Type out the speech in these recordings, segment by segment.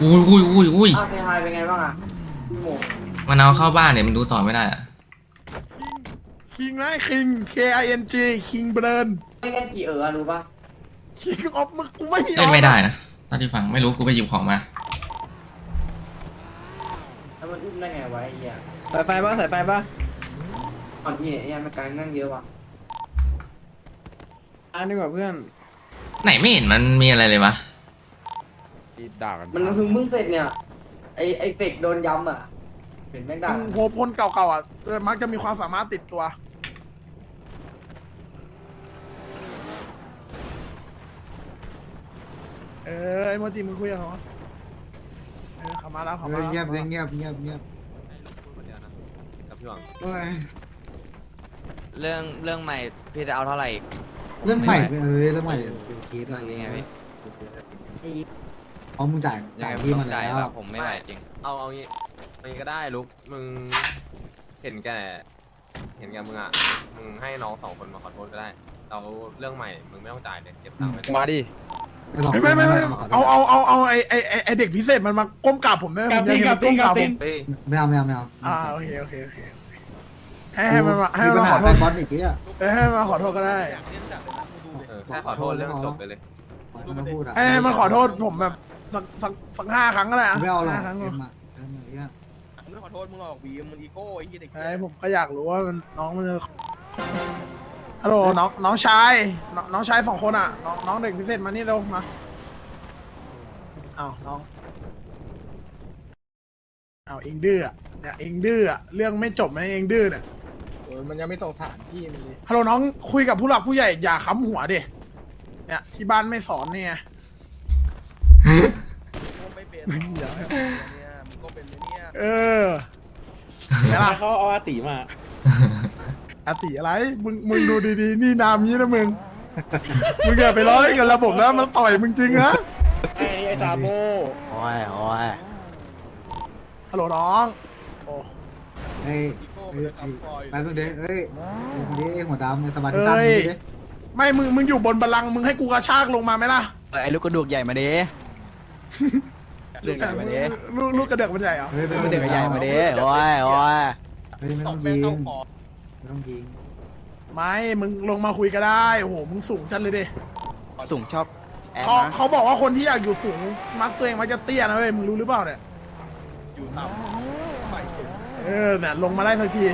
อุ้ยอุ้ยอุ้ยอุ้ยอ้าวเซฮายเป็นไงบ้างอะพี่โมมันเอาเข้าบ้านเนี่ยมันดูต่อไม่ได้อะคิงนะคิง K I N G คิงเบรนไม่เล่นกี่เออรู้ป่ะคิงออฟมึงกูไม่มีเล่นไม่ได้นะตอนที่ฟังไม่รู้กูไปหยิบของมาแล้วมันอุ้มได้ไงวะไอ้เหี้ยสายไฟปะสายไฟปะอ่อนเหี้ยไอ้เหี้ยมันการนั่งเยอะว่ะอันนึงกว่าเพื่อนไหนไม่เห็นมันมีอะไรเลยวะ ด่ากันมันเพิ่งมึงเสร็จเนี่ย ไอไอเฟกโดนย้ำอะเห็นแม่งด่ามึงโหพลเก่าๆอะเออมักจะมีความสามารถติดตัว เออไอ้โมจิมึงคุยกับเขาเออเขามาแล้วเขามาแล้วเงียบเงียบเงียบเงียบกับพี่หวังเอ้ยเรื่องเรื่องใหม่พี่จะเอาเท่าไหร่อีก เรื่องใหม่เอ้ยเรื่องใหม่เป็นเคสอะไรยังไงพี่ เพราะมึงจ่ายยังจ่าไงยผมพี่ต้มาองแล้จ่ายวแล้วผมไม่ไหวจริง เอาเอางี้เอางี้ก็ได้ลุกมึงเห็นแก่เห็นแก่มึงอะมึงให้น้องสองคนมาขอโทษก็ได้เราเรื่องใหม่มึงไม่ต้องจ่ายเลยเก็บตังค์ไว้มาดิไม่ไม่ไม่ไม่เอาเอาเอาเอาไอไอไอ้ไอเด็กพิเศษมันมาก้มกราบผมด้วยกราผบมอยากตีนเห็นกราบตีก้นมกกราราบบผตีนมเฮ้ยไม่เอาไม่เอาไม่เอาอ่าโอเคโอเคโอเคให้ให้มันมาให้มีมันปัญมาขหาอโทษแฟนบอลอีกทีอะเออให้มันมาขอโทษก็ได้ เออแค่ขอโทษเรื่องจบไปเลยปล่อยมันมาพูดอะให้ให้มันขอโทษผมแบบ สักสักสักห้าครั้งก็ได้อะไม่เอาหรอกห้าครั้งเอ็ก็มอะเอ็มอะไรเงี้ยมึงไม่ขอโทษมึงหรอกวีมึงอีโก้ไอ้เหี้ยเด็กไอ้ผมก็อยากรู้ว่ามันน้องมันจะฮัลโหลน้องน้องชายน้องน้องชายสองคนอะ น้องน้องเด็กพิเศษมานี่เร็วมาอ้าวน้องอ้าวเองดื้ออะเนี่ยเองดื้ออะเรื่องไม่จบนะเองดื้อเนี่ยมันยังไม่สงสารพี่มันเลยฮัลโหลน้องคุยกับผู้หลักผู้ใหญ่อย่าค้ำหัวดิเนี่ยที่บ้านไม่สอนเนี่ยก็ไม่เป็นเนี่ยมึงก็เป็นเนี่ยเออเวลาเขาเอาอาติมาอาติอะไร มึง มึงดูดีๆ นี่นามนี้นะมึง มึงอย่าไปล้อเล่นกับระบบนะ มันต่อยมึงจริงนะ ไอ้ไอ้ซาโมโอ้ยโอ้ยฮัลโหลน้อง โอ้เฮ้ยอีโก้เอ้มันยจะทำปล่อยไปเพิ่งเด้เอ้ยเด้หัวดำในสมาธิตั้งดิไม่ มึง มึงอยู่บนบัลลังก์มึงให้กูกระชากลงมาไหมล่ะ ไอ้ลูกกระดูกใหญ่มาดิ เรื่องใหญ่มาดิลูกลูกกระเดือกมันใหญ่เหรอเฮ้ยเรื่องใหญ่มาดิโอ้ยโอ้ยเฮ้ยไม่ตต้ออบงแม่ยิงงเข้าคอไม่ต้องยิงไม่มึงลงมาคุยก็ได้โอ้โหมึงสูงจัดเลยดิสูงชอบแอนเขานะเขาบอกว่าคนที่อยากอยู่สูง มักตัวเองมักจะเตี้ยนะเว้ยมึงรู้หรือเปล่าเนี่ยอยู่ต่ำไปสุดเออเนี่ยลงมาได้สักที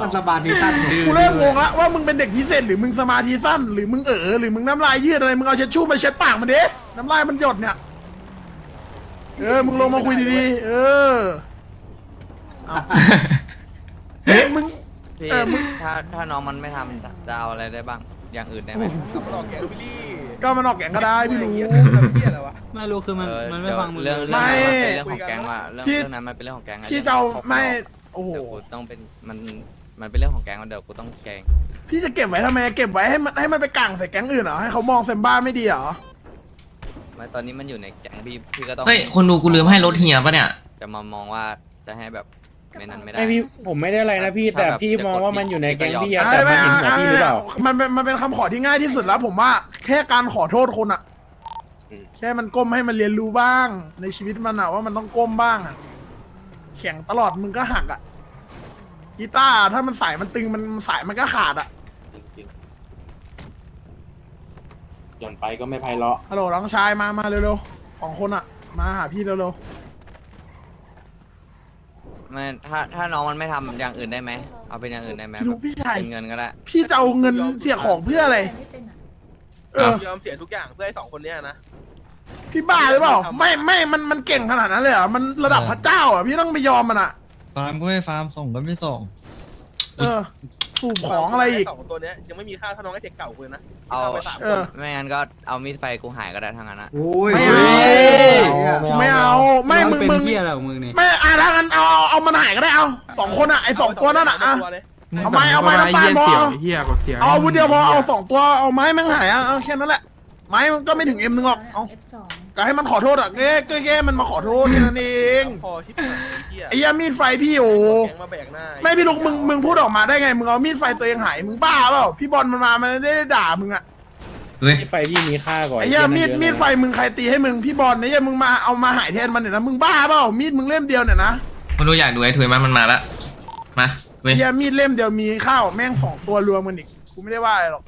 มันสมาธิตั้งกูเริ่มงงละว่ามึงเป็นเด็กพิเศษหรือมึงสมาธิสั้นหรือมึงเออหรือมึงน้ำลายยืดอะไรมึงเอาเช็ดชู่มาเช็ดปากมันดิน้ำลายมันหยดเนี่ย เออ มึงลงมาคุยดีๆ เออเอาเฮ้ยมึง พี่เออมึง ถ้าถ้าน้องมันไม่ทำจะเอาอะไรได้บ้าง อย่างอื่นได้ไหมขับรถแกวิลลี่ก็มันออกแก่งก็ได้พี่รู้เหี้ยเหี้ยอะไรวะ ไม่รู้คือมันเออมันไม่ฟังมึงเรื่องเลยเรื่องนั้นไม่มันเป็นเรื่องของแก๊งว่ะเรื่องพี่ เรื่องนั้นมันเป็นเรื่องของแก๊งอะพี่จะเอาดี๋ยวไม่ โอ้โห เดี๋ยวกูต้องเป็นมันมันเป็นเรื่องของแก๊งว่าเดี๋ยวกูต้องเคลียร์เองพี่จะเก็บไว้ทำไม เก็บไว้ให้มันให้มันไปกังใส่แก๊งอื่นเหรอ ให้เขามองเซมบ้าไม่ดีเหรอ ไม่ตอนนี้มันอยู่ในแก๊งพี่พี่ก็ต้องเฮ้ยคนดูกูลืมให้รถเฮียปะเนี่ย จะมามองว่าจะให้แบบในนั้นไม่ได้ ไม่พี่ผมไม่ได้อะไรนะพี่ แต่พี่มองว่ามันอยู่ในแก๊งพี่อะแต่ไม่มันไม่เห็นหัวพี่หรือเปล่า มันเป็นมันเป็นคำขอที่ง่ายที่สุดแล้ว ผมว่าแค่การขอโทษคนอะอืมแค่มันก้มให้มันเรียนรู้บ้าง ในชีวิตมันอะว่ามันต้องก้มบ้างอะแข่งตลอดมึงก็หักอะกีตาร์ถ้ามันสายมันตึงมันสายมันก็ขาดอะ หย่อนไปก็ไม่ไพเราะฮัลโหลน้องชายมา มาเร็วๆสองคนอะมาหาพี่เร็วไม่ถ้าถ้าน้องมันไม่ทำอย่างอื่นได้ไหมเอาเป็นอย่างอื่นได้ไหมๆพี่รู้พี่ชายเป็นเงินก็ได้ พี่จะเอาเงินเสียของเพื่ออะไร เออ ยอมเสียทุกอย่างเพื่อให้สองคนเนี้ยนะ พี่บ้าหรือเปล่า ไม่ไม่มันมันเก่งขนาดนั้นเลยเหรอมันระดับพระเจ้าอะพี่ต้องไปยอมมันอะฟาร์มก็ไม่ฟาร์มส่งก็ไม่ส่ง เออ สูบของอะไรอีก สองตัวเนี้ยยังไม่มีค่าเท่าน้องไอ้เทคเก่าเลยนะเอาไปสามเอคนอไม่งั้นก็เอามีดไฟกูหายก็ได้ทั้งนั้นอะโอ้ยไม่เอา ไม่เอาไม่มึงเป็นมึงเพี้ยอะไรของมึงนี่ไม่อะถ้างั้นเอาเอาเอามันหายก็ได้เอาสองคนอะไอสองตัวนั่นอะอะเาเลยเอาไม้เอาไม้น้ำตาลพอเอาเฮียกดเสียงเอาอาวุธเดียวพอเอาสองตัวเอาไม้แม่งหายอะเอาแค่นั้นแหละไม้มันก็ไม่ถึงเอ็มนึงหรอกเอา F2 ก็ให้มันขอโทษอะแก้แก้มันมาขอโทษแค่นั้นเองพอชิบหายไอ้เหี้ยไอ้เหี้ยามีดไฟพี่โอ้แก๊งมาแบกหน้าไม่พี่ลุกมึงมึงพูดออกมาได้ไงมึงเอามีดไฟตัวเองหายมึงบ้าเปล่าพี่บอลมันมามันไม่ได้ด่ามึงอะเฮ้ยที่ไฟพี่มีค่ากว่าไอ้เหี้ยมีดเยอะนะมีดไฟมึงใครตีให้มึงพี่บอลไอ้เหี้ยมึงมาเอามาหายแทนมันเนี่ยนะมึงบ้าเปล่ามีดมึงเล่มเดียวเนี่ยนะคนดูอยากดูไอ้ถุยมันมันมาละมาเว้ยเหี้ยมีดเล่มเดียวมีข้าวแม่งสองตัวรวมกันอีกกูไม่ได้ว่าอะไรหรอก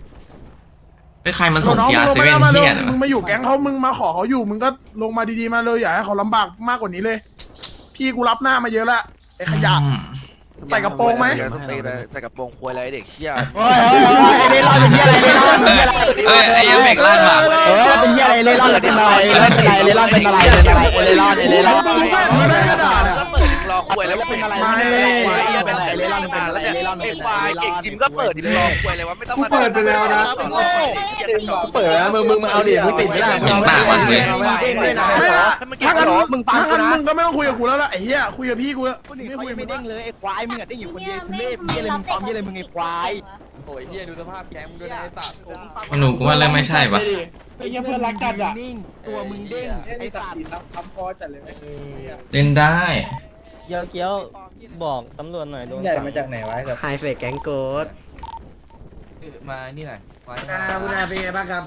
ไอ้ยใครมันส่งน้องเสียมึงลงเซมาเว่นมาเร็เฮีวยเหรอมึงมาอยู่แก๊งเขามึงมาขอเขาอยู่ มึงก็ลงมาดีๆมาเลยอย่าให้เขาลำบากมากกว่านี้เลย พี่กูรับหน้ามาเยอะละไอ้ขยะ อืมใส่กระโปรงไหมเดี๋ยวต้องตีเลยใส่กระโปรงควยอะไรเด็กเชี่ยเฮ้ยเฮ้ยเฮ้ยไอ้เล่ร่อนเป็นเหี้ยอะไรเล่ร่อนเป็นเหี้ยอะไรเอ้ยไอ้ยังเบรกลั่นว่ะเออเป็นเหี้ยอะไรเล่ร่อนเป็นอะไรเล่ร่อนเป็นอะไรเล่ร่อนเป็นอะไรเป็นอะไรเล่ร่อนเล่ร่อนมึงไม่มึงได้กระดาษอะก็เปิดดิมงร อควยแล้วว่าเป็นอะไรไม่เป็นอะไรเล่ร่อนเป็นอะไรเล่ร่อนเป็นควายเก่งจิมก็เปิดดิมงรอควยเลยว่าไม่ต้องมากูเปิดไปแล้วนะเปิดแล้วมึงมึงมาเอาดิมึงติดไม่ได้เห็นปากมันเลยไม่ละถ้างั้นมึงฟังถ้ากูงั้นนะมึงก็ไม่ต้องคุยกับกูแล้วล่ะไอ้เหี้ยคุยกับพี่กูแล้วคนอื่นไม่เขาคุยยักับงมึไม่งเด้งเลยไอ้ควายมึงอะเด้งอยู่คนเดียวทุเล่เหี้ยอะไรมึงฟอร์มเหี้ยอะไรมึงไอ้ควายโอ้ยเฮียดูสภาพแก๊งมึงด้วยนะไอ้สัตว์คนดูกูว่าเริ่มไม่ใช่ปะไอ้เหี้ยเพื่อนรักกันอะนิ่งตัวมึงเด้งไอ้สัตว์เล่นได้ เกี้ยวเกี้ยวบอกตำรวจหน่อยโดนใหญ่มาจากไหนวะไฮเฟกแก๊งโกดมานี่หน่อยไว้อ่าคุณอาเป็นไงบ้างครับ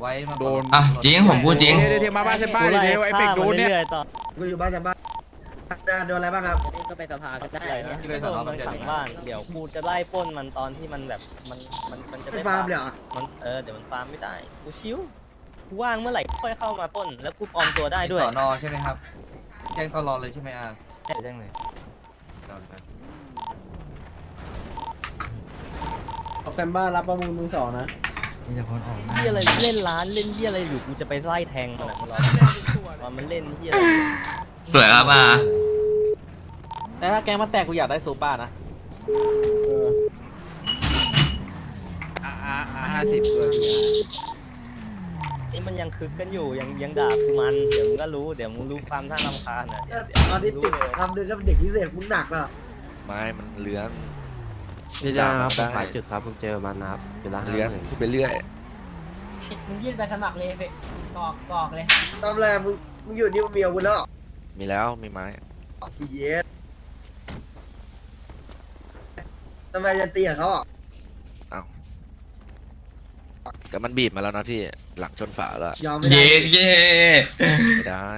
ไว้มาโดนอะจริงผมพูดจริงเดี๋ยวเดี๋ยวมาบ้านเซป้าเดี๋ยวเดี๋ยวไอ้เฟกโดนเนี่ยรื่อยๆต่อกูอยู่บ้านจากบ้านอ่าโดนอะไรบ้างครับก็ไปสภาก็ได้นะที่ไปสภามันขังบ้านเดี๋ยวกูจะไล่ปล้นมันตอนที่มันแบบมันมันมันจะเป็นไม่ฟาร์มเลยเหรอมันเออเดี๋ยวมันฟาร์มไม่ได้กูชิวกูว่างเมื่อไหร่ค่อยเข้ามาปล้น แล้วกูปลอมตัวได้ด้วยสอนอใช่ไหมครับแจ้งตลอดเลยใช่ไหมอะ ได้จังเลยแซมบ้ารับประมูลมือสองนะมีแต่คนออกหน้าเฮียอะไรเล่นร้านเล่นเฮียอะไรอยู่กูจะไปไล่แทงมันอะตอนมันเล่นเฮียอะไรสวยครับมาแต่ถ้าแก๊งมันแตกกูอยากได้ซูป้านะห้าสิบตัว นี่มันยังคึกกันอยู่ยังยังด่ากูมันเดี๋ยวมึงก็รู้เดี๋ยวมึงรู้ความท่ารำคาญอะเดี๋ยวเดี๋ยวตอนที่ติดทำเดือนกับเด็กพิเศษมึงหนักอะไม่มันเลื้อนพี่จ้าครับผมหาจุดครับผมเจอมันนะครับอยู่ร้านเลื้อนพูดไปเรื่อยมึงยื่นไปสมัครเลยไปกรอกกรอกเลย ตอนแรกมึงมึงอยู่นี่มึงมีอาวุธแล้วเหรอมีแล้วมีไม้เย็ดทำไมจะตีกับเขาอะ แต่มันบีบมาแล้วนะพี่หลังชนฝาแล้วยอมไม่ได้เย้เย้ไม่ได้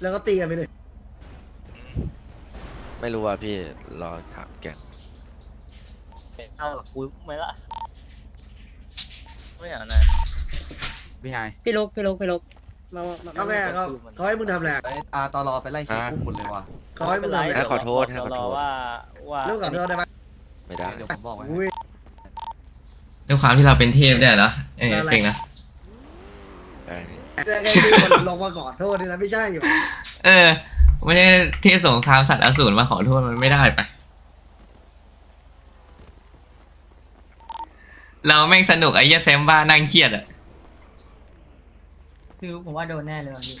แล้วก็ตีกันไปเลยไม่รู้ว่าพี่รอถามแกเอาหรอกกูไม่ละไม่เอานะพี่ไฮพี่ลุกพี่ลุกพี่ลุกมามามาเขาแม่เขาเขาให้มึงทำอะไรอะอาตอรอไปไล่เช็คคุกหมดเลยว่ะเขาให้มึงทำอะไรให้ขอโทษให้ขอโทษว่าว่าเรื่องขอโทษได้ไหม ไม่ได้ เดี๋ยวผมบอกไว้อุ้ย ด้วยความที่เราเป็นเทพได้เหรอเอ้ยเก่งนะ ได้พี่แต่ไงที่คนลงมาขอโทษนี่นะไม่ใช่อยู่เออไม่ใช่เทพสงครามสัตว์อสูรมาขอโทษมันไม่ได้ไป เราแม่งสนุกไอ้เหี้ยแซมบ้านั่งเครียดอะคือผมว่าโดนแน่เลยว่ะพี่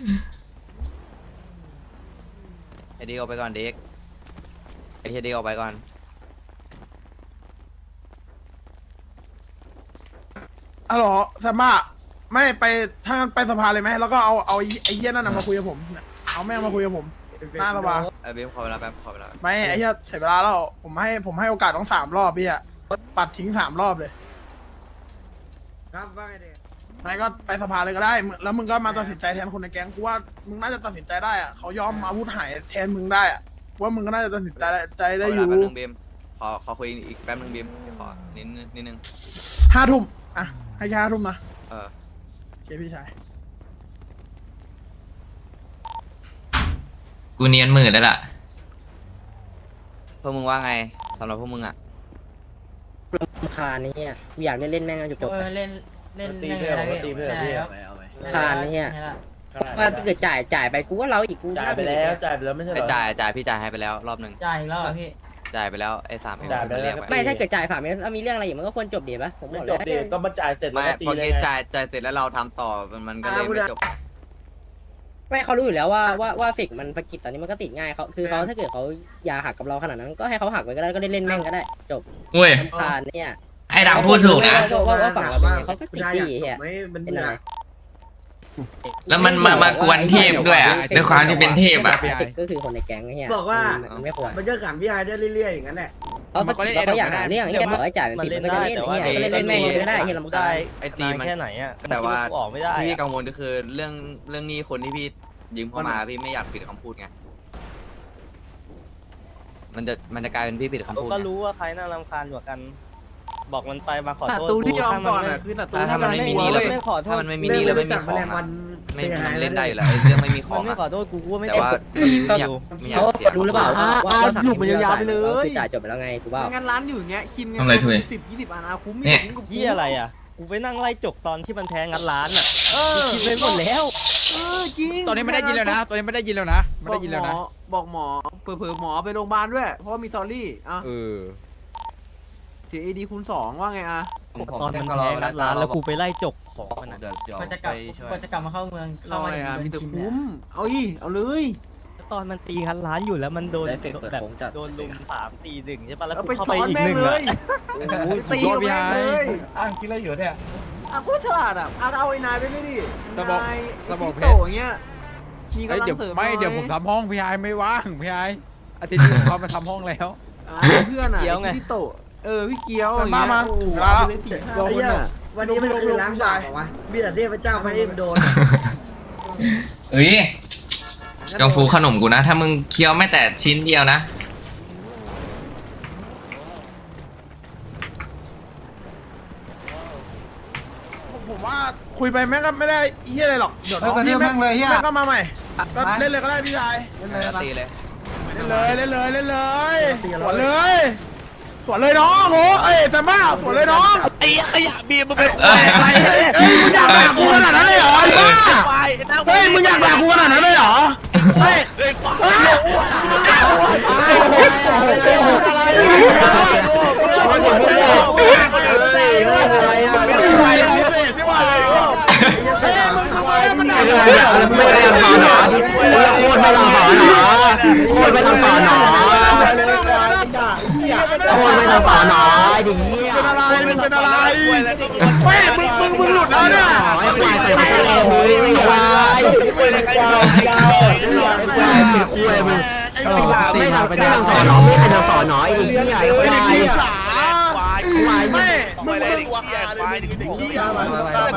ไอ้เด็กออกไปก่อนเด็กไอ้เฮียเด็กออกไปก่อน อ๋อเหรอแซมบ้าไม่ไปถ้างั้นไปสภาเลยไหมแล้วก็เอาเอาไอ้ไอ้เหี้ยนั่นนะมาคุยกับผมเนี่ยเอาแม่งมาคุยกับผมหน้าสภาไอ้เบมขอเวลาแป๊บขอเวลาไม่ไอ้เหี้ยเสียเวลาแล้วผมให้ผมให้โอกาสต้องสามรอบพี่อะปัดทิ้งสามรอบเลยครับว่าไงเด็กไม่ก็ไปสภาเลยก็ได้มึงแล้วมึงก็มาตัดสินใจแทนคนในแก๊งกูว่ามึงน่าจะตัดสินใจได้อะเขายอมอาวุธหายแทนมึงได้อะว่ามึงก็น่าจะตัดสินใจได้ใจขได้ออเวลายู่แป๊บนึงเบมขอขอคุยอีกแป๊บนึงเบมขอนิดนึงนิดนึงห้าทุ่ม อะให้แค่ห้าทุ่มนะเออโอเคพี่ชายกูเนียนมือแล้วล่ะ พวกมึงว่าไงสำหรับพวกมึงอะรำคาญนี่เฮียกูอยากเล่นเล่นแม่งจบเออเล่นเล่นเล่นอะไรพี่ตีเพื่อนพี่คานนี่เฮียว่าถ้าเกิดจ่ายจ่ายไปกูว่าเราอีกกูจ่ายไปแล้วจ่ายไปแล้วไม่ใช่เหรไอ้อจ่ายจ่ายพี่จ่ายให้ไปแล้วรอบหนึ่งจ่ายอีกแล้วเหรอพี่ จ่ายไปแล้วไอ้สามเอ็มจ่ายไปแล้วเรียกไปไม่ถ้าเกิดจ่ายฝ่าไม่แล้วมีเรื่องอะไรอีกมันก็ควรจบดีป่ะผมไม่บอกจเลบยดิก็มาจ่ายเสร็จแล้วไม่ก็ตีพอเลยกี้ไงจ่ายจ่ายเสร็จแล้วเราทำต่อมันมันก็เลยไม่จบ ไม่เขารู้อยู่แล้วว่าว่าว่าฟิกมันภกิจตอนนี้มันก็ติดง่ายเขาคือเขาถ้าเกิดเขาอยากหักกับเราขนาดนั้น ก็ให้เขาหักไปก็ได้ก็ได้เล่นแม่งก็ได้ จบเว้ย รำคาญเนี่ย ไอ้ดำพูดถูกนะ ว่าว่าฝั่งเราเป็นไงเขาก็ติดได้จี้อยากจเฮียบไหมมันเป็นเบื่อะอไร แล้วมันมามากวนเทพด้วยอะด้วยความที่เป็นเทพอะฟิกก็คือคนในแก๊งไอ้เฮียบอกว่ามันไม่ควรมันจะขังพี่ไฮได้เรื่อยๆอย่างนั้นแหละเขามันก็เล่นเขาอยากเอ็ดออกไม่ได้หาเรื่องไอ้เหี้ยบอกให้จ่ายเป็นมันสิบเล่มันนก็ได้จะเล่นแต่ว่าไอ้เหี้ยก็เล่นแม่งเลยก็ได้ไอ้เหี้ยลำคาญได้ไอ้ตีนานมันแค่ไหนอะแต่ว่า ออกไม่ได้ที่พี่อะกังวลก็คือเรื่องเรื่องหนี้คนที่พี่ยืมเข้ามาพี่ไม่อยากปิดคำพูดไง มันจะมันจะกลายเป็นพี่ปิดคำพูดก็ไงรู้ว่าใครน่ารำคาญกว่ากัน บอกมันไปมาขอศัโทษตรูที่ยอมถ้าก่อนไอะคือศัตรูถ้ามันไม่มีหนี้มัแล้วนไม่ขอโทถ้าษมันไม่มีหนี้แล้วไม่มีจากขแมองลงวัอะนไม่เสียหายมันเลเล่ยนได้อยู่แล้วไอ้เรื่องไม่มีขมัอนงไม่อะขอโทษกูกูไม่แต่ได้ว่าพี่ไม่อยากไม่อยากเขาเสีย รู้หรือเปล่าว่าว่าว่าหยุดมันยาวๆไปเลยคือจ่ายจบไปแล้วไงถูกเปล่างานร้านอยู่อย่างเงี้ยคิมทำอะไรทุยสิบยี่สิบอันอาคุ้มเนี่ยคุ้มกับเหี้ยอะไรอะกูไปนั่งไล่จกตอนที่มันแพ้งัดร้านอะเออคิดไปหมดแล้ว เออจริงตอนนี้ไม่ได้ยินแล้วนะ ตอนนี้ไม่ได้ยินแล้วนะ ไม่ได้ยินแล้วนะ บอกหมอเผื่อๆหมอไปโรงพยาบาลด้วย เพราะว่ามีตอรี่อะ เออ เสียเอดีคูณสองว่าไงอะตอนมันแพ้งัดร้านแล้วกูไปไล่จกของมันอะก็จะกลับก็จะกลับมาเข้าเมืองรออะไรอะมีแต่คุ้ม เอาอีเอาเลย ตอนมันตีงัดร้านอยู่แล้วมันโดนได้เฟกเปิดแบบโค้งจัดโดนลุมสามสี่หนึ่งใช่ปะแล้วเอากูไปเข้าสไปอนอีกแม่หงนึ่งเลอะยตีกับแม่งเลยอ้างคิดอะไรอยู่เนี่ยอะโคตรฉลาดอะอะเอาไอ้นายไปไม่ดิสะบอกนายสะบอกไอ้เพซิชรโตะอย่างเงี้ยมีเฮ้ยกำลังเดี๋ยวเสริมไม่หน่อเดี๋ยวผมทำห้องพี่ไอไม่ว่างพี่ไออาทิตย์นี้เขามาทำห้องแล้วอะเพื่อนอะไอ้ซิโตะ เออพี่เกียวสบายมาโอ้โหมาเอาไปเลยสี่ห้าไอ้เหี้ยวันนี้มันคือล้างบาปเหรอวะมีแต่เทพเจ้าไม่ได้โดนเอ้ยจองฟูขนมกูนะ ถ้ามึงเคี้ยวไม่แต่ชิ้นเดียวนะ ผมว่าคุยไปแม่งก็ไม่ได้เฮียอะไรหรอกเดี๋ยวน้องพี่แม่งเลยเฮียแม่งก็มาใหม่ก็เล่นเลยก็ได้พี่ชายตีเลยเล่นเลยเล่นเลยเล่นเลยสวนเลย สวนเลยน้องโหเอ้ยแซมบ้าสวนเลยน้องไอ้ขยะบีมมันเป็นเอ้ยเฮ้ยมึงอยากด่ากูขนาดนั้นเลยเหรอไอ้บ้าเฮ้ยมึงอยากด่ากูขนาดนั้นเลยเหรอเฮ้ยเฮ้ยมันด่าไม่ได้ไม่ได้ทำสอนหนอโคตรไม่ทำสอนหนอโคตรไม่ทำสอนหนอ โคตรไม่ทำสอนหนอไอ้ดิเหี้ยเป็นอะไรมึงเป็นอะไรเฮ้ยมึงมึงมึงหลุดแล้วเนี่ยไอ้ควายเตะไม่ได้เฮ้ยไม่ควายเป็นควายมึงไอ้ไม่หลาทำไม่ทำไม่ทำสอนหนอไม่ใครทำสอนหนอไอ้ดิเหี้ยไอ้ควายไอ้เด็กขี้ฉาควายควายไม่ มึงไม่มึได้งวายควายเด็กขี้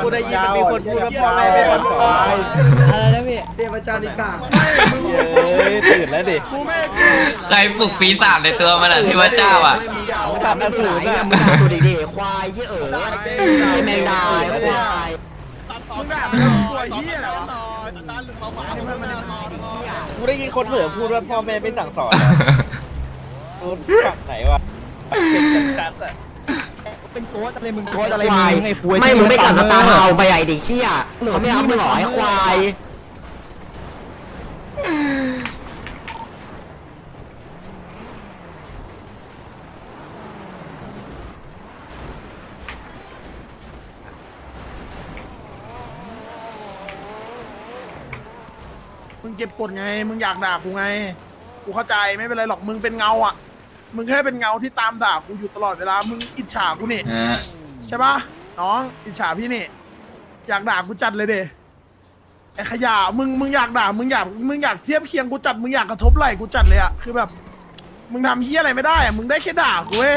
กูได้ยินมีคนพูดว่าพ่อแม่ไม่สอนอะไรนะพี่เทพเจ้านี่กล้าเฮ้ยตื่นแล้วดิกูไม่ใครปลุกปีศาจในตัวมันอะเทวเจ้าอะมึงทำไม่สูงมึงทำตัวดีๆควายเยี่เอ๋อไอ้แมงดาควายมึงด่ามันแล้วมึงกลัวเหี้ยอะไรวะกูได้ยินคนเผลอพูดว่าพ่อแม่ไม่สั่งสอนกูฝั่งไหนวะเป็นชัดๆอะ โคตรอะไรมึงไม่มึงไม่กลับสตาร์ทเอาไปใหญ่ดิเหี้ยเขาไม่เอามึงหรอไอ้ควายมึงเก็บกดไง มึงอยากด่ากูไง กูเข้าใจไม่เป็นไรหรอก มึงเป็นเงาอะ มึงแค่เป็นเงาที่ตามด่ากูอยู่ตลอดเวลา มึงอิจฉากูนี่ใช่ปะน้องอิจฉาพี่นี่ อยากด่ากูจัดเลยเดไอ้ขยะมึงมึงอยากด่ามึงอยากมึงอยากเทียบเคียงกูจัดมึงอยากกระทบไหล่กูจัดเลยอะคือแบบ มึงทำเฮียอะไรไม่ได้อะมึงได้แค่ด่ากูเว้ย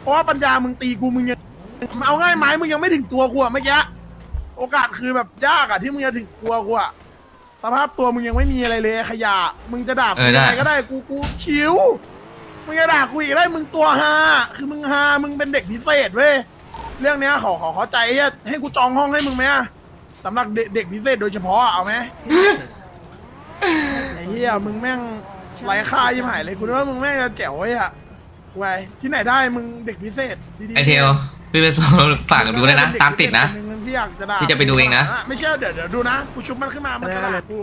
เพราะว่าปัญญามึงตีกูมึงยังเอาง่ายไหมมึงยังไม่ถึงตัวกูอะเมื่อกี้โอกาสคือแบบยากอะที่มึงจะถึงตัวกูอะสภาพตัวมึงยังไม่มีอะไรเลยไอ้ขยะ มึงจะด่าเอกูอได้ ยังไงก็ได้กูกูชิว มึงจะด่ากูอีกได้มึงตัวฮาคือมึงฮามึงเป็นเด็กพิเศษเว้ยเรื่องเนี้ยขอขอเข้าใจให้ให้กูจองห้องให้มึงไหมอะสำหรับเด็กเด็กพิเศษโดยเฉพาะอะเอาไหม ไอ้เหี้ยมึงแม่งไร้ค่ายิ่หายเลยกูนึกว่ามึงแม่งจะแจ๋วไอ้อะคุยที่ไหนได้มึงเด็กพิเศษดีๆไอเทลพี่ไปส่งฝากดูเลยนะ ตามติดนะเด็กพิเศษคหงที่อยากจะด่าพี่จะไปดูเองนะ ไม่เชื่อเดี๋ยวเดี๋ยวดูนะกูชุบมันขึ้นมามันจะด่ากู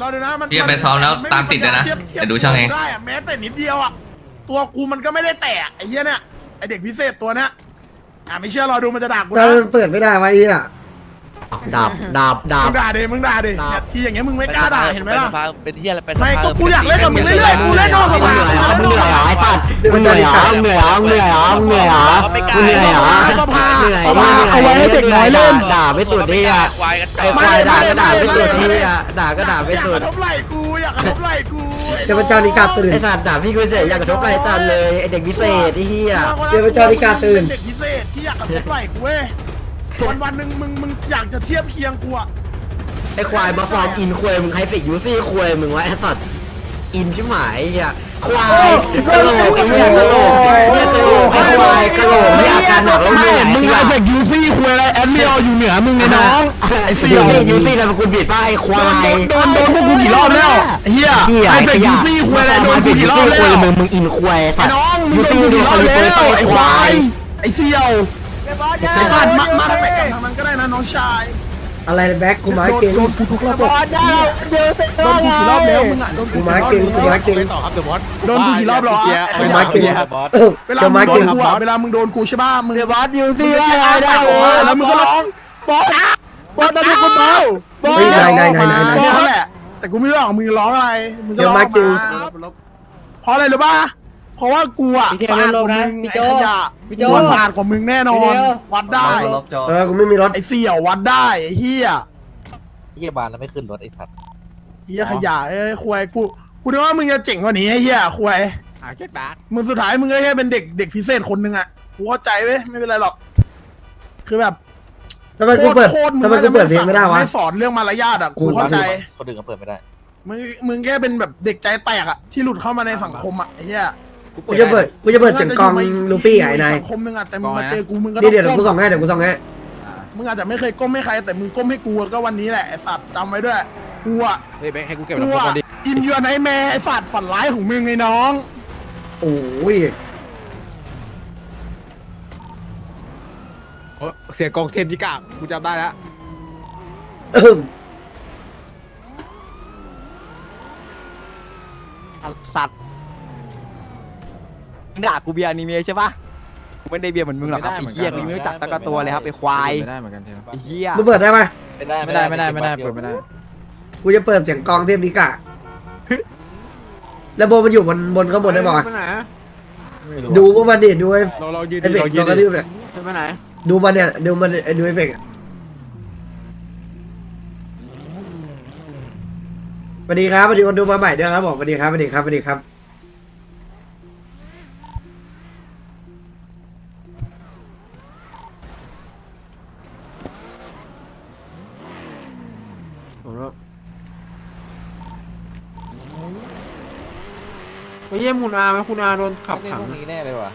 รอดูนะมันพี่จะไปซ้อมแล้วนตามติดเลยนะทีบทียบเดี๋ยวดูช่องเอง ได้อะแม้แต่นิดเดียวอะ ตัวกูมันก็ไม่ได้แตะไอ้เหี้ยเนี่ยไอเด็กพิเศษตัวเนี้ยอะไม่เชื่อรอดูมันจะด่ากูเรานะเปิดไม่ได้วะไอ้เหี้ยดาบดาบดามึบ งด่าดิมึงด่าดิเนี่ยทีอย่างเงี้ยมึงไม่กล้าด่าเห็นไหมล่ะ เป็นที่อะไรเป็นไม่ก็กูอยากเล่นกับมึงเรื่อยๆกูเล่นนอกสมึงภาเหนื่อยเหรอมึงเหนื่อยเหรอไอ้ตัดมึงเหนื่อยเหรอมึงเหนื่อยเหรอมึงเหนื่อยเหรอมึงเหนื่อยเหรอมึงเหนื่อยเหรอเหนื่อยเอาไว้ให้เด็กน้อยเล่นด่าไม่สุดที่อะควายกันไอ้ควายด่าก็ด่าไม่สุดที่อะด่าก็ด่าไม่สุดอยากกระทบไหล่กูอยากกระทบไหล่กู เทพเจ้านิกาตื่นไอ้สัตว์ด่าพี่กูเฉยอยากกระทบอะไรจันเลยไอ้เด็กพิเศษไอ้เหี้ยเทพเจ้านิกาตื่นเด็กพิเศษที่อยากกระทบไหล่กูเว้ยวันวันๆหนึ่งมึงมึงอยากจะเทียบเคียงกูอะไอ้ควายมาฟอร์มอินควยมึงใครฟิกยูซี่ควยมึงวะไอ้สัตว์อินชิบหายไอ้เหี้ย ควายกะโหลกไอ้เหี้ยกะโหลกเหี้ยกะโหลกไอ้ควายกะโหลกเหี้ยอาการหนักแล้วไม่เนี่ยมึงไอ้เด็กยูซี่คุยอะไรแอดเรียอยู่เหนือมึงไงน้องไอ้เสี่ยวยูซี่นามสกุลผิดป่ะไอ้ควายโดนโดนพวกกูกี่รอบแล้วเฮียเหี้ยไอ้ไอ้เด็กขยูยะซี่คุยอะไรโดนมากูฟิกยูกี่รอซี่บควยแล้วมึงมึงอินควยสัไอ้ตว์น้องมึงยูโดนซี่กูโดกี่นรคอนบยูแล้ซี่วไอ้ไอ้คคาววายยไอ้เสี่ยวไอ้สัตว์มามาทางไหนกันทางนั้นก็ได้นะน้องชาย อะไรแบ็คกูมาเก่งโดนกูทุกรอบโดนกูกี่รอบแล้วมึงอะโดนกูมาเก่งกูมาเก่งต่อครับเดอะบอสโดนกูกี่รอบแล้วอะกูมาเก่งเออเวลาจะมึมางโดเก่นงกูอะเวลามึงโดนกูใช่ป่ะมึงเดี๋ยวบอสยูซี่มึงว่าก็ไงได้ได้แล้วมึงก็ร้องบอสบอสตอนนี้กูเมาบอสเฮ้ยนายนายนายนายนายบอสแหละแต่กูไม่รู้หรอกมึงร้องอะไรมึงก็เดี๋ยวร้องมามาจริงเพราะอะไรรู้ป่ะ เพราะว่ากูอะพี่เทียสะนอาดกลบว่านะมึงพี่ไอ้โจขยะพี่โจกูสะอาดกว่ามึงแน่นอนวัดได้เออกูไม่มีรถไอ้เสี่ยววัดได้ ไอ้เฮียเฮียบานแล้วไม่ขึ้นรถไอ้สัตว์เฮียขยะเอ้ยควยกูกูนึกว่ามึงจะเจ๋งกว่านี้ไอ้เฮียควยอ่าเก็ตแบ็คมึงสุดท้ายมึงก็แค่เป็นเด็กเด็กพิเศษคนหนึ่งอะกูเข้าใจเว้ยไม่เป็นไรหรอก คือแบบทำไมกูเปิดโคตรๆทำไมกูเปิดเพลงไม่ได้วะ ไม่สอนเรื่องมารยาทอะกูเข้าใจ คนอื่นก็เปิดไม่ได้ มึงมึงแค่เป็นแบบเด็กใจแตกอะที่หลุดเข้ามาในสังคมอะไอ้เหี้ย กูจะเปิดกูจะเปิดเสียงกลองลูฟี่อะไอ้นายสังคมหนึงอะแต่มึงมาเจอกูมึงก็นี่เดี๋ยวต้เดี๋ยวกูส่องให้เดี๋ยวกูส่องให้มึงอาจจะไม่เคยก้มให้ใคร แต่มึงก้มให้กูก็วันนี้แหละไอ้สัตว์จำไว้ด้วยกูอะเฮ้ยแบงค์ให้กูเก็บกูลำโพงอะก่อนดิอินยูไนแมร์ไอ้สัตว์ฝันร้ายของมึงไอ้น้อง โอ้ยโอ้เสียงกองเทนจิกะกูจำได้แล้วเออ สัตว์ มึงด่ากูเบียร์อนิเมะใช่ปะกูไม่ได้เบียร์เหมือนมึงหรอกครับไอ้เหี้ยมึงไม่รู้จักตะกะตัวเลยครับไอ้ควายไม่ได้เหมือนกันเทมไอ้เหี้ยมึงเปิดได้ไหมไม่ได้ไม่ได้ไม่ได้ไม่ได้เปิดไม่ได้กูจะเปิดเสียงกลองเทพนิกะแล้วโบมันอยู่บนบนข้างบนได้ป่าวะไม่รู้ดูพวกมันดิดูไอ้เราเรายืนไอ้ดิเฟกเรายืโดนนกระดิทืบเนี่ยไปไหนดูมันเนี่ยดูมันดูไอ้เฟกอะสวัสดีครับสวัสดีคนดูมาใหม่ด้วยครับผมสวัสดีครับสวัสดีครับสวัสดีครับ ยี่ยมคุณอาไหมคุณอาโดนขับขังนี้แน่เลยว่ะ